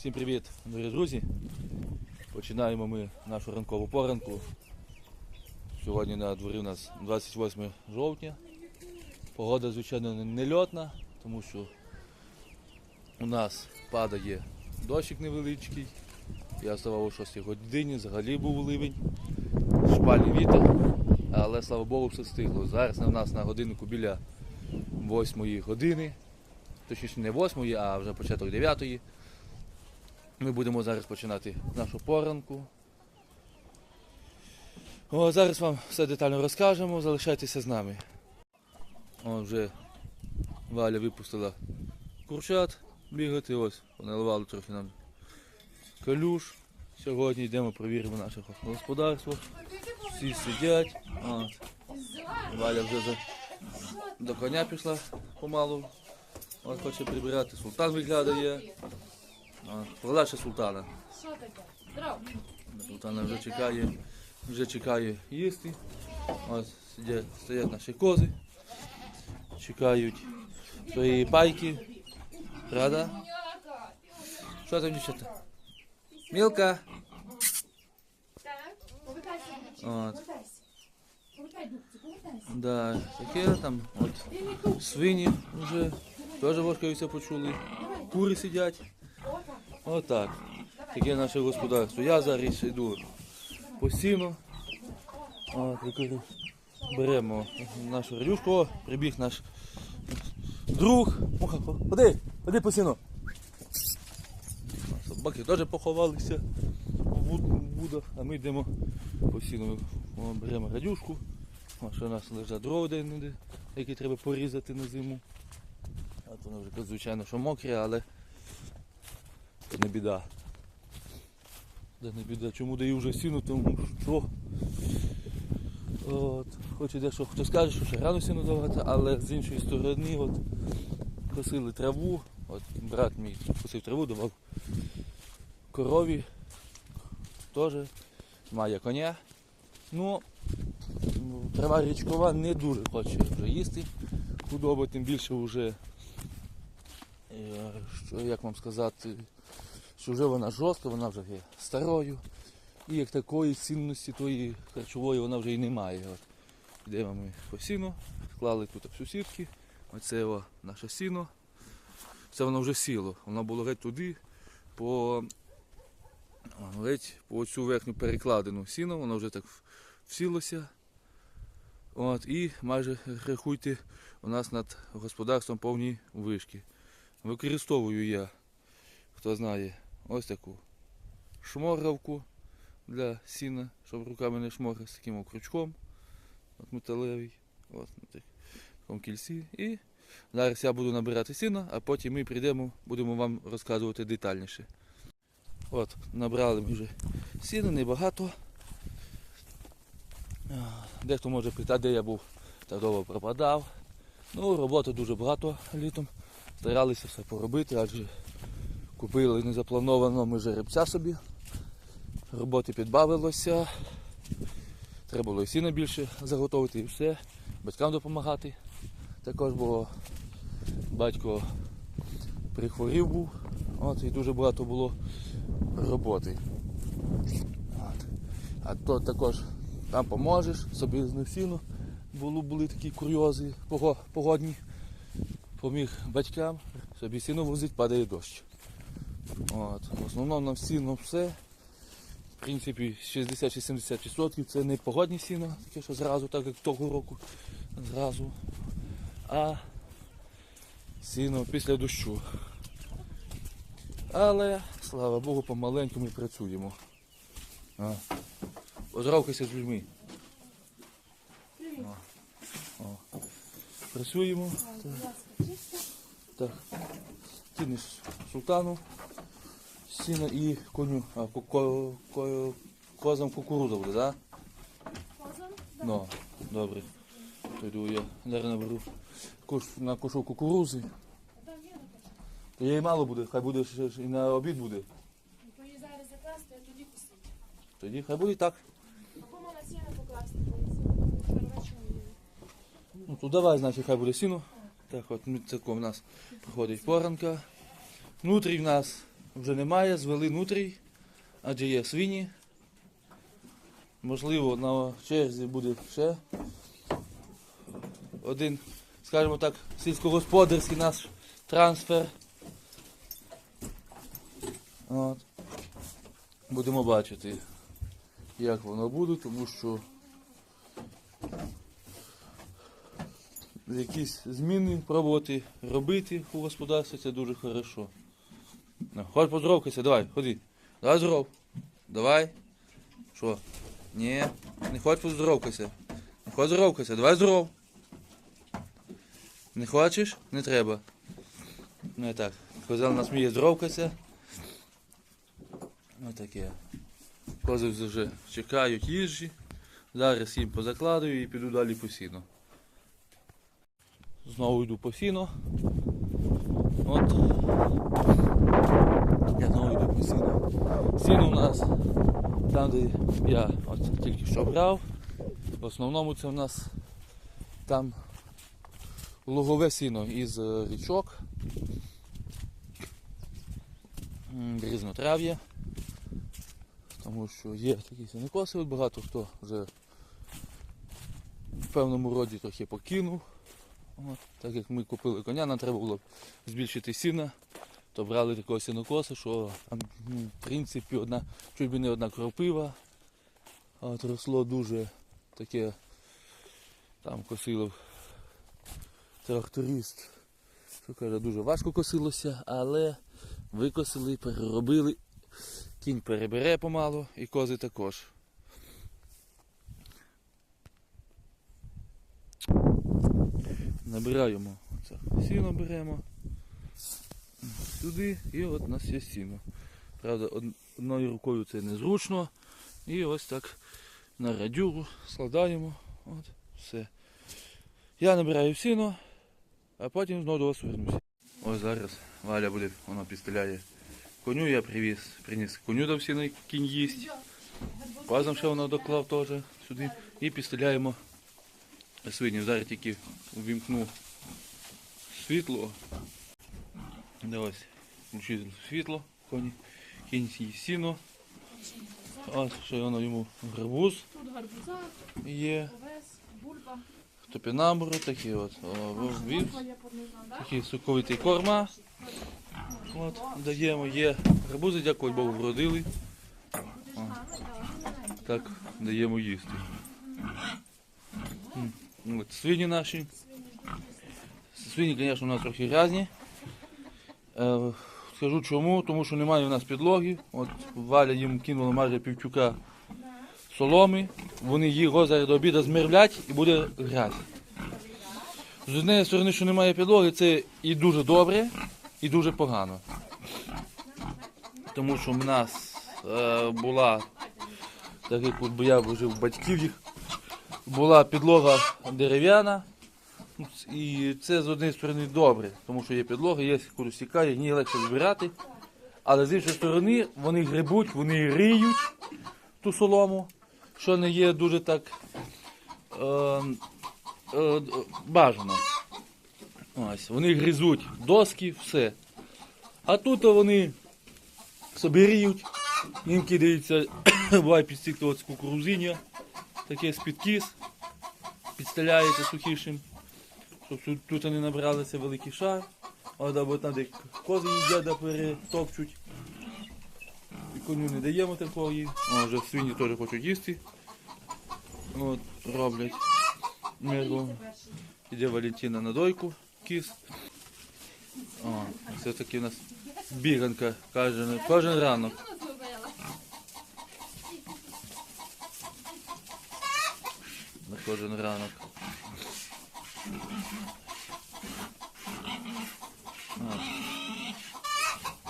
Всім привіт, дорогі друзі. Починаємо ми нашу ранкову поранку. Сьогодні на дворі у нас 28 жовтня. Погода, звичайно, не- не тому що у нас падає дощик невеличкий. Я вставав о 6 годині, взагалі був ливень, шпальний вітер, але слава Богу, все встигло. Зараз на нас на годиннику біля 8 години, точніше не 8, а вже початок 9. Ми будемо зараз починати нашу поранку. О, зараз вам все детально розкажемо, залишайтеся з нами. О, вже Валя випустила курчат бігати, ось, поналивали трохи нам калюш. Сьогодні йдемо провіримо наше господарство. Всі сидять. От. Валя вже за... до коня пішла помалу. От хоче прибирати. Султан виглядає. Продача султана. Що таке? Здоров. Султана вже чекає, вже чекає їсти. Ось сидять, стоять наші кози. Чекають своєї пайки. Правда? Що там дівчата? Мілка. От. Да, таке там от свині вже теж ложкаються почули. Кури сидять. Отак. Таке наше господарство. Я зараз йду по сіну. Беремо нашу радюшку. О, прибіг наш друг. Ходи, ходи по сіну. Собаки теж поховалися в буд- будах, а ми йдемо по сіну. Беремо радюшку. Що у нас лежать дрова де які треба порізати на зиму. От воно вже, звичайно, що мокре, але не біда. Це не біда. Чому даю вже сіну, тому що. От, хоч і дещо хто скаже, що ще рано сіну давати, але з іншої сторони от, косили траву. От брат мій косив траву, давав корові. Теж має коня. Ну, трава річкова не дуже хоче вже їсти. Худоба тим більше вже, е, що, як вам сказати, що вже вона жорстка, вона вже є старою. І як такої цінності тої харчової вона вже і не має. От. Йдемо ми по сіну, склали тут всю сітки. Оце о, наше сіно. Це воно вже сіло. Воно було геть туди, по, геть по цю верхню перекладину сіно, воно вже так всілося. От, і майже рахуйте, у нас над господарством повні вишки. Використовую я, хто знає, ось таку шморгавку для сіна, щоб руками не шморгати з таким крючком от металевий. От, на так- такому кільці. І зараз я буду набирати сіно, а потім ми прийдемо, будемо вам розказувати детальніше. От, набрали ми вже сіна, небагато. Дехто може питати, де я був так довго пропадав. Ну, роботи дуже багато літом. Старалися все поробити, адже купили незаплановано ми жеребця собі. Роботи підбавилося. Треба було і сіна більше заготовити і все. Батькам допомагати. Також бо батько прихворів був. От, і дуже багато було роботи. От. А то також там поможеш, собі сіно. Було, були такі курйози погодні. Поміг батькам, собі сіно возить, падає дощ. От. В основному на сіно все. В принципі, 60-70% це не погодні сіно, таке, що зразу, так як того року, зразу. А сіно після дощу. Але, слава Богу, помаленьку ми працюємо. А. Поздоровкайся з людьми. О. О. Працюємо. Чисто. Так. Кинеш султану, сіна і коню, а ко, ко, ко, козам кукурудза буде, так? Позон. Ну, добре. То йду я зараз наберу куш, на кошу кукурузи. Написано. То її мало буде, хай буде ще і на обід буде. Ну, її зараз закласти, а тоді посити. Тоді хай буде і так. Або на сіно покласти. Ну то давай, значить, хай буде сіно. Так, от ми тако в нас проходить поранка. Внутрі в нас вже немає, звели нутрій, адже є свині. Можливо, на черзі буде ще один, скажімо так, сільськогосподарський наш трансфер. От. Будемо бачити, як воно буде, тому що якісь зміни пробувати робити у господарстві це дуже хорошо. Ну, Хоч поздоровкайся, давай, ходи. Давай здоров. Давай. Що? Ні, не хоч поздоровкайся. Не хоч здоровкайся, давай здоров. Не хочеш? Не треба. Ну і так. Козел нас вміє здоровкайся. Ось таке. Кози вже чекають їжі. Зараз їм позакладую і піду далі по сіно. Знову йду по сіно. От. Я знову йду по сіно. Сіно у нас там, де я от тільки що брав. В основному це у нас там лугове сіно із е, річок. Різнотрав'я. Тому що є такі сінокоси, от багато хто вже в певному роді трохи покинув. От, так як ми купили коня, нам треба було збільшити сіна, то брали такого сінокоса, що там, ну, в принципі одна, чуть би не одна кропива. А росло дуже таке, там косило тракторист, що каже, дуже важко косилося, але викосили, переробили. Кінь перебере помалу і кози також. Набираємо це сіно беремо сюди і от у нас є сіно. Правда, одною рукою це незручно. І ось так на радюру складаємо. От, все. Я набираю сіно, а потім знову до вас вернуся. Ось зараз Валя буде, вона підстріляє коню, я привіз, приніс коню до сіно, кінь їсть. Пазом ще вона доклав теж сюди. І підстріляємо свині. Зараз тільки увімкну світло. Ось включити світло, коні, кінь їсть сіно. Ось ще воно йому гарбуз Тут гарбуза, є, овес, бульба. топінамбури такі от. Да? такі соковиті корма. От, даємо, є гарбузи, дякую Богу, вродили. О, так, даємо їсти. От, свині наші. Свині, звісно, у нас трохи грязні. Е, скажу чому, тому що немає у нас підлоги. От Валя їм кинула майже півтюка соломи. Вони її зараз до обіду змервлять і буде грязь. З однієї сторони, що немає підлоги, це і дуже добре, і дуже погано. Тому що в нас е, була, так як от я жив в батьків їх, була підлога дерев'яна. І це з однієї сторони добре, тому що є підлога, є куди стікає, її легше збирати. Але з іншої сторони вони грибуть, вони риють ту солому, що не є дуже так е, е, бажано. Ось, вони гризуть доски, все. А тут вони собі ріють, їм кидається буває підстікти от кукурузиння, таке з-під кіс, підстеляється сухішим, щоб тут, тут вони набралися великий шар, або там, де кози їдять, да перетопчуть. І коню не даємо такої. О, вже свині теж хочуть їсти. От, роблять. Мерло. Іде Валентина на дойку, кіс. О, це таки у нас біганка кожен, кожен ранок. На кожен ранок.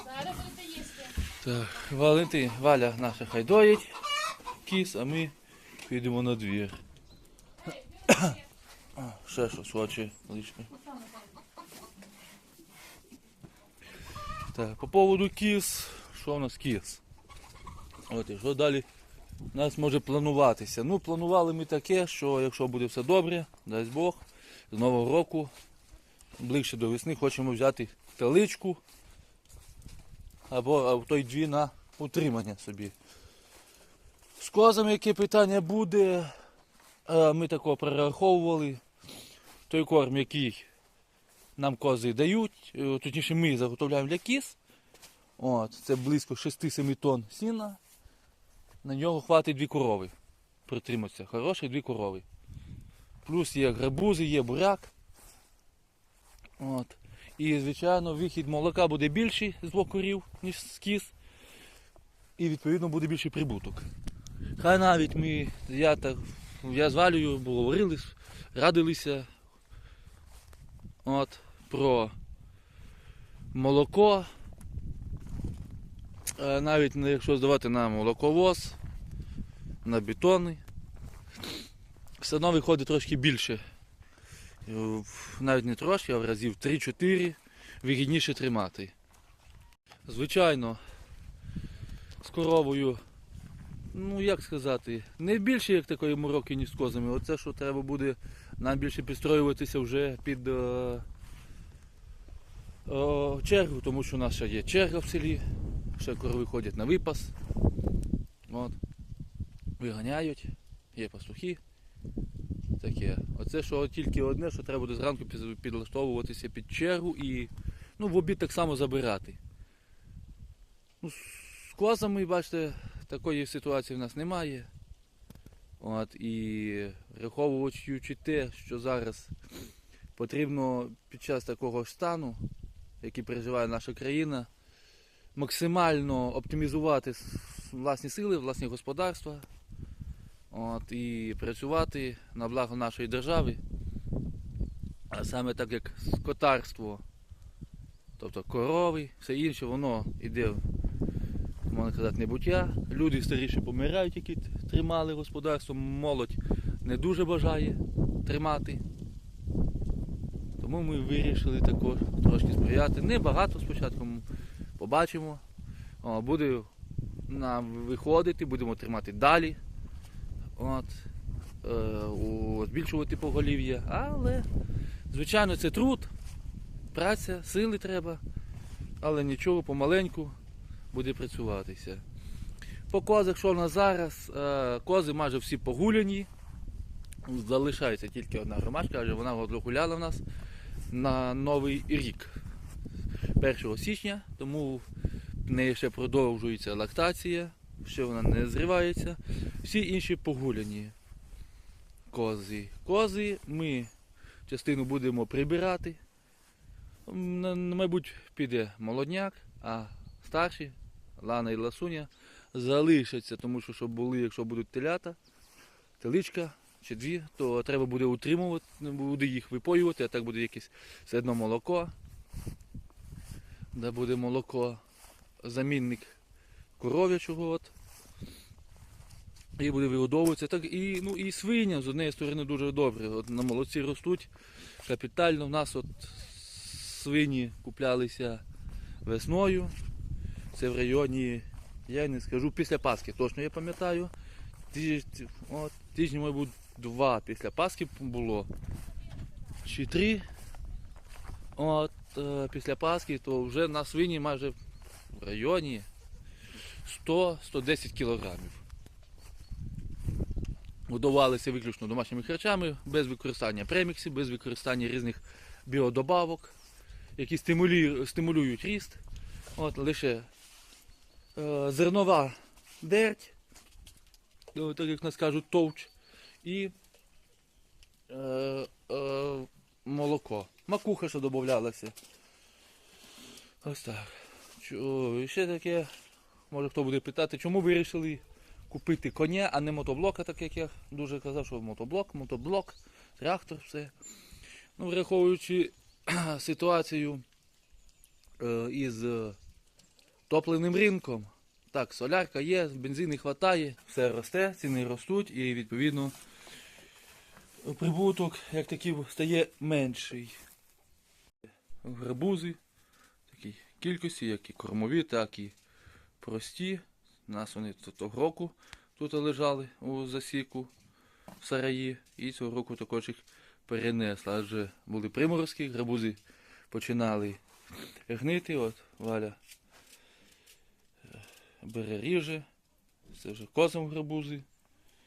Зараз будете їсти. Так, Валентин, Валя наша хай доїть кіс, а ми підемо на двір. Ще щось хоче лишнє. Так, по поводу кіс, що у нас кіс? От і що далі у нас може плануватися. Ну, планували ми таке, що якщо буде все добре, дасть Бог, з Нового року, ближче до весни, хочемо взяти теличку або а то дві на утримання собі. З козами яке питання буде, ми такого прораховували. Той корм, який нам кози дають, е, точніше ми заготовляємо для кіз. От, це близько 6-7 тонн сіна. На нього хватить дві корови. Притриматися. Хороші дві корови. Плюс є грабузи, є буряк. От. І, звичайно, вихід молока буде більший з двох корів, ніж з кіз. І відповідно буде більший прибуток. Хай навіть ми, я так, я з Валею говорили, радилися от, про молоко. Е, Навіть якщо здавати на молоковоз, на бетони, все одно виходить трошки більше. Е, Навіть не трошки, а в разів 3-4 вигідніше тримати. Звичайно, з коровою, ну як сказати, не більше як такої мороки, ніж з козами. Оце, що треба буде нам більше підстроюватися вже під е, е, чергу, тому що у нас ще є черга в селі, ще корови ходять на випас. От. Виганяють, є пастухи. Таке. Оце що тільки одне, що треба буде зранку підлаштовуватися під чергу і ну, в обід так само забирати. Ну, з козами, бачите, такої ситуації в нас немає. От, і враховуючи те, що зараз потрібно під час такого стану, який переживає наша країна, максимально оптимізувати власні сили, власні господарства. От, і працювати на благо нашої держави. А саме так як скотарство, тобто корови, все інше, воно йде, можна казати, небуття. Люди старіші помирають, які тримали господарство, молодь не дуже бажає тримати. Тому ми вирішили також трошки сприяти. Не багато спочатку побачимо. Буде нам виходити, будемо тримати далі. От, е, збільшувати поголів'я. Але, звичайно, це труд, праця, сили треба. Але нічого, помаленьку буде працюватися. По козах, що в нас зараз, е, кози майже всі погуляні. Залишається тільки одна громадка, адже вона от гуляла в нас на новий рік 1 січня, тому в неї ще продовжується лактація, ще вона не зривається. Всі інші погуляні кози. Кози ми частину будемо прибирати. Мабуть, піде молодняк, а старші, Лана і Ласуня, залишаться, тому що щоб були, якщо будуть телята, теличка чи дві, то треба буде утримувати, буде їх випоювати, а так буде якесь все одно молоко. Де буде молоко, замінник коров'ячого. От. І буде вигодовуватися. Так і, ну, і свиня з однієї сторони дуже добре. От на молоці ростуть капітально. У нас от свині куплялися весною. Це в районі, я не скажу, після Пасхи, точно я пам'ятаю. Тижні, мабуть, два після Пасхи було. Чи три. От, е, після Пасхи, то вже на свині майже в районі 100-110 кілограмів. Годувалися виключно домашніми харчами, без використання преміксів, без використання різних біодобавок, які стимулюють, ріст. От, лише е, зернова дерть, так як нас кажуть, товч, і е, е, молоко. Макуха, що додавалася. Ось так. Чо, ще таке, може хто буде питати, чому вирішили купити коня, а не мотоблока, так як я дуже казав, що мотоблок, мотоблок, трактор, все. Ну, враховуючи ситуацію е, із е, топливним ринком. Так, солярка є, бензину вистачає, все росте, ціни ростуть і відповідно прибуток як такий стає менший. Гарбузи такій кількості, як і кормові, так і прості. У нас вони того року тут лежали у засіку в сараї. І цього року також їх перенесли. Адже були приморозки, гарбузи починали гнити. От Валя бере ріже. Це вже козам гарбузи.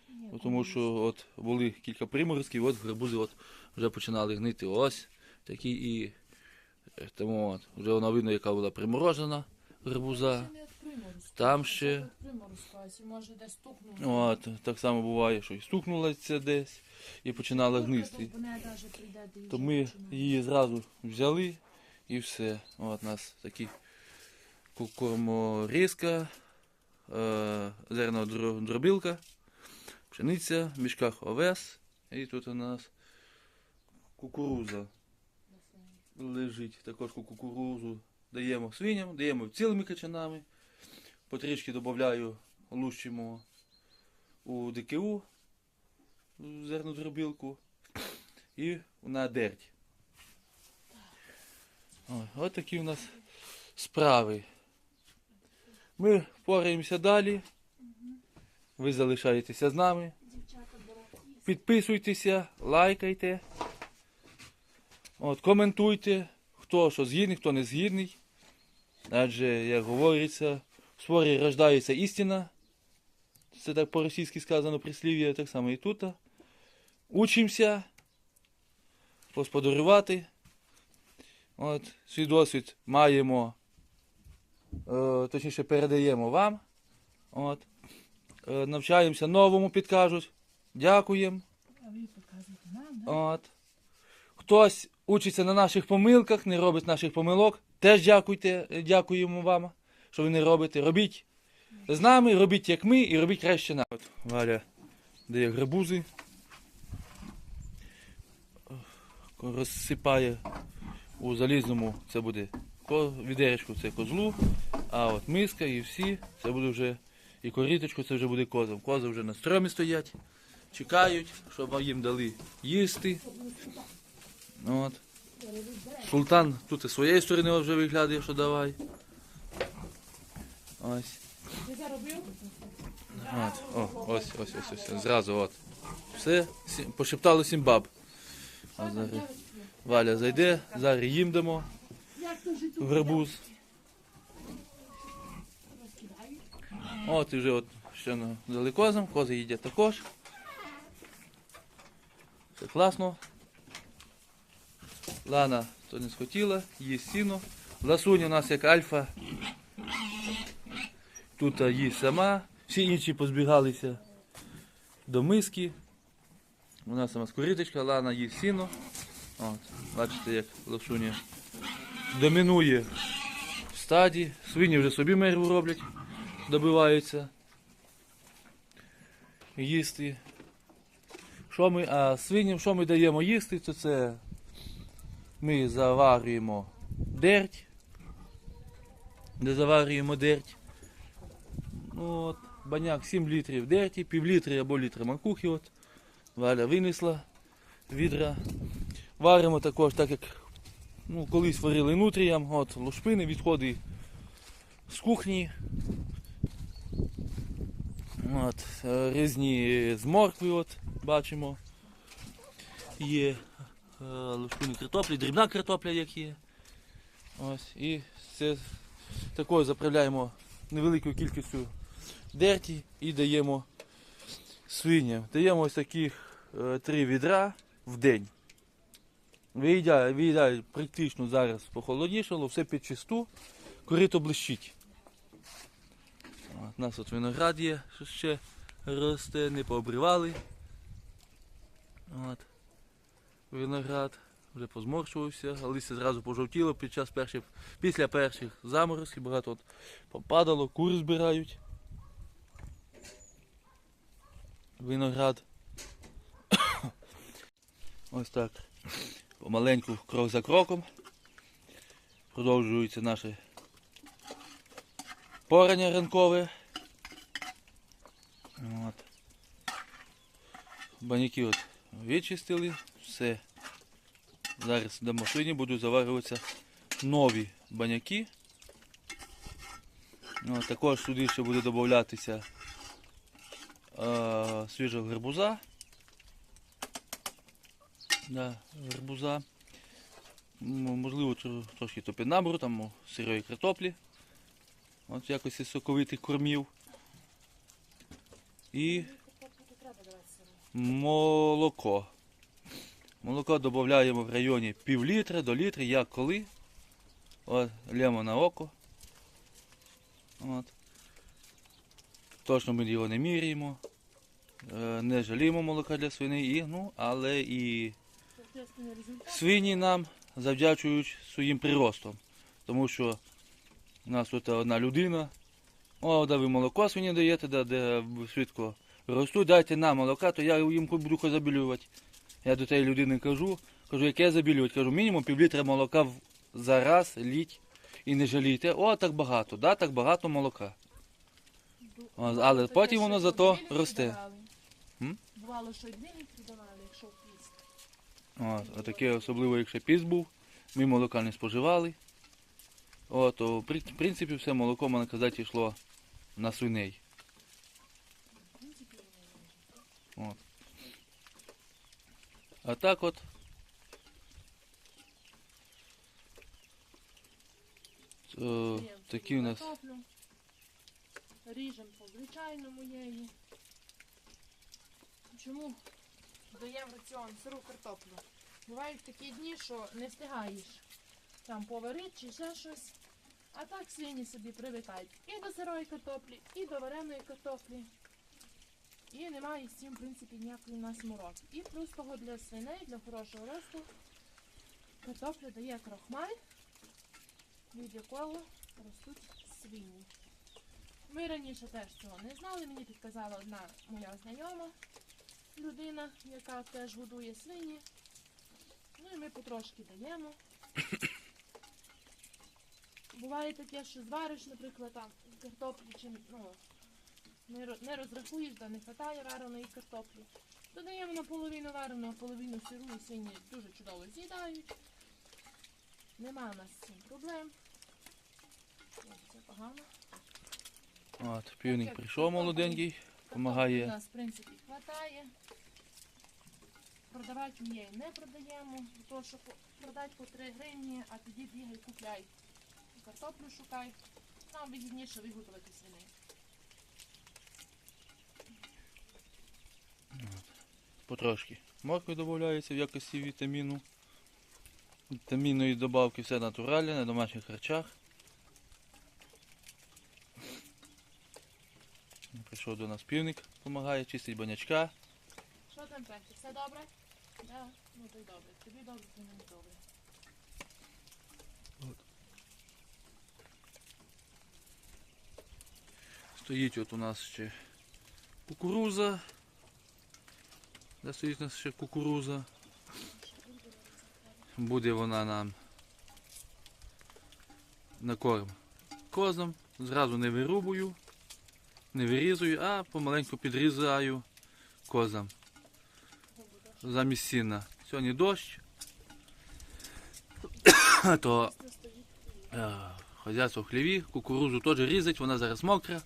Бо Тому що от були кілька приморозків, от гарбузи от вже починали гнити ось такі і е, тому от, вже вона видно, яка була приморожена гарбуза. Там ще- може десь. От, так само буває, що і стукнулася десь і починала гнисти. То ми її зразу взяли і все. От у нас такі кукорморізка, е, зерна дробілка, пшениця, в мішках овес. І тут у нас кукуруза лежить. Також ку- кукурузу даємо свиням, даємо цілими качанами. Потрішки додаю, лущимо у ДКУ зернодробілку і на дерть. От такі у нас справи. Ми впораємося далі. Ви залишаєтеся з нами. Підписуйтеся, лайкайте. От, коментуйте, хто що згідний, хто не згідний. Адже, як говориться, в створі рождається істина. Це так по-російськи сказано прислів'я, так само і тут. Учимося господарювати. От, свій досвід маємо, е, точніше передаємо вам. От. Е, навчаємося новому, підкажуть. Дякуємо. А ви показуєте нам, да? От. Хтось учиться на наших помилках, не робить наших помилок. Теж дякуйте, дякуємо вам, що ви не робите. Робіть з нами, робіть як ми і робіть краще нам. От Валя дає грабузи. Розсипає у залізному, це буде відеречку, це козлу, а от миска і всі, це буде вже і коріточку, це вже буде козам. Кози вже на стромі стоять чекають, щоб їм дали їсти. От. Султан тут з своєї сторони вже виглядає, що давай. Ось. Ти заробив? От. О, ось, ось, ось, ось. Зразу от. Все, сім- пошептали сім баб. А зараз Валя зайде, зараз їм дамо Як то гарбуз. От і вже от ще на- дали козам, кози їдять також. Все класно. Лана то не схотіла, їсть сіно. Ласуня у нас як альфа. Тут їсть сама. Всі інші позбігалися до миски. Нас сама скоріточка, Лана їсть сіно. От, бачите, як ласуня домінує в стаді. Свині вже собі мерву роблять, добиваються. Їсти. Що ми, а свиням, що ми даємо їсти, то це ми заварюємо дерть. Де заварюємо дерть. Ну, от, баняк 7 літрів дерті, пів літри або літра макухи. От. Валя винесла відра. Варимо також, так як ну, колись варили нутріям, от лушпини, відходи з кухні. От, різні з моркви, от, бачимо. Є е, лушпини картоплі, дрібна картопля, як є. Ось, і це такою заправляємо невеликою кількістю дерті і даємо свиням. Даємо ось таких е, три відра в день. Виїдає практично зараз похолодішало, все під чисту, корито блищить. У нас от виноград є, що ще росте, не пообривали. От. Виноград вже позморщувався, листя зразу пожовтіло під час перших, після перших заморозків, багато от попадало, кури збирають. Виноград. Ось так. Помаленьку, крок за кроком. Продовжується наше порання ранкове. От. Баняки от вичистили, все. Зараз дамо свині, будуть заварюватися нові баняки. От, також сюди ще буде додатися е, свіжого гарбуза. Да, гарбуза. Можливо, трошки топінамру, там сирої картоплі. От в якості соковитих кормів. І молоко. Молоко додаємо в районі пів літра до літра, як коли. От, лємо на око. От. Точно ми його не міряємо. Е, Не жаліємо молока для свиней, і, ну, але і свині нам завдячують своїм приростом. Тому що у нас тут одна людина. О, да ви молоко свині даєте, да, де швидко ростуть, дайте нам молока, то я їм буду забілювати. Я до тієї людини кажу, кажу, яке забілювати? Кажу, мінімум пів літра молока за раз літь і не жалійте. О, так багато, да, так багато молока. О, але Це потім те, воно що зато росте. давали. М? Бувало, що й дві літри давали, якщо в піст. От, отаке, особливо, якщо піст був, ми молока не споживали. От, то, в при- в принципі, все молоко, можна казати, йшло на свиней. В принципі, От. А так от. Е, такі у нас. картоплю. Ріжемо по звичайному її. Чому даємо в раціон сиру картоплю? Бувають такі дні, що не встигаєш там поварити чи ще щось. А так свині собі привикають і до сирої картоплі, і до вареної картоплі. І немає з цим, в принципі, ніякої у нас мороки. І плюс того для свиней, для хорошого росту, картопля дає крохмаль, від якого ростуть свині. Ми раніше теж цього не знали, мені підказала одна моя знайома людина, яка теж годує свині. Ну і ми потрошки даємо. Буває таке, що звариш, наприклад, там картоплі чи ну, не, розрахуєш, да не вистачає вареної картоплі. Додаємо наполовину варену, половину сиру і свині дуже чудово з'їдають. Нема у нас з цим проблем. Це погано. От, півник прийшов молоденький, Картоплі у нас, в принципі, хватає. Продавати ми не продаємо, тому що продати по 3 гривні, а тоді бігай, купляй. Картоплю шукай. Нам вигідніше виготовити свиней. Потрошки. Моркви додається в якості вітаміну. Вітамінної добавки все натуральне, на домашніх харчах. Прийшов до нас півник, допомагає, чистить банячка. Що там, Петя, все добре? Да? Ну то й добре. Тобі добре, то мені добре. Стоїть от у нас ще кукуруза. Де стоїть у нас ще кукуруза? Буде вона нам на корм козам. Зразу не вирубую, не вирізую, а помаленьку підрізаю козам. Замість сіна. Сьогодні дощ. То е, хазяйство в хліві, кукурузу теж різать, вона зараз мокра.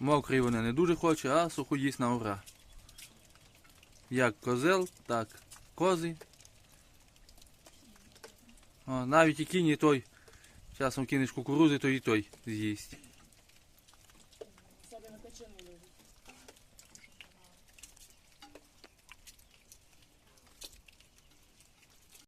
Мокрий вона не дуже хоче, а суху їсть на ура. Як козел, так кози. О, навіть і кінь і той. Часом кинеш кукурузи, то і той з'їсть.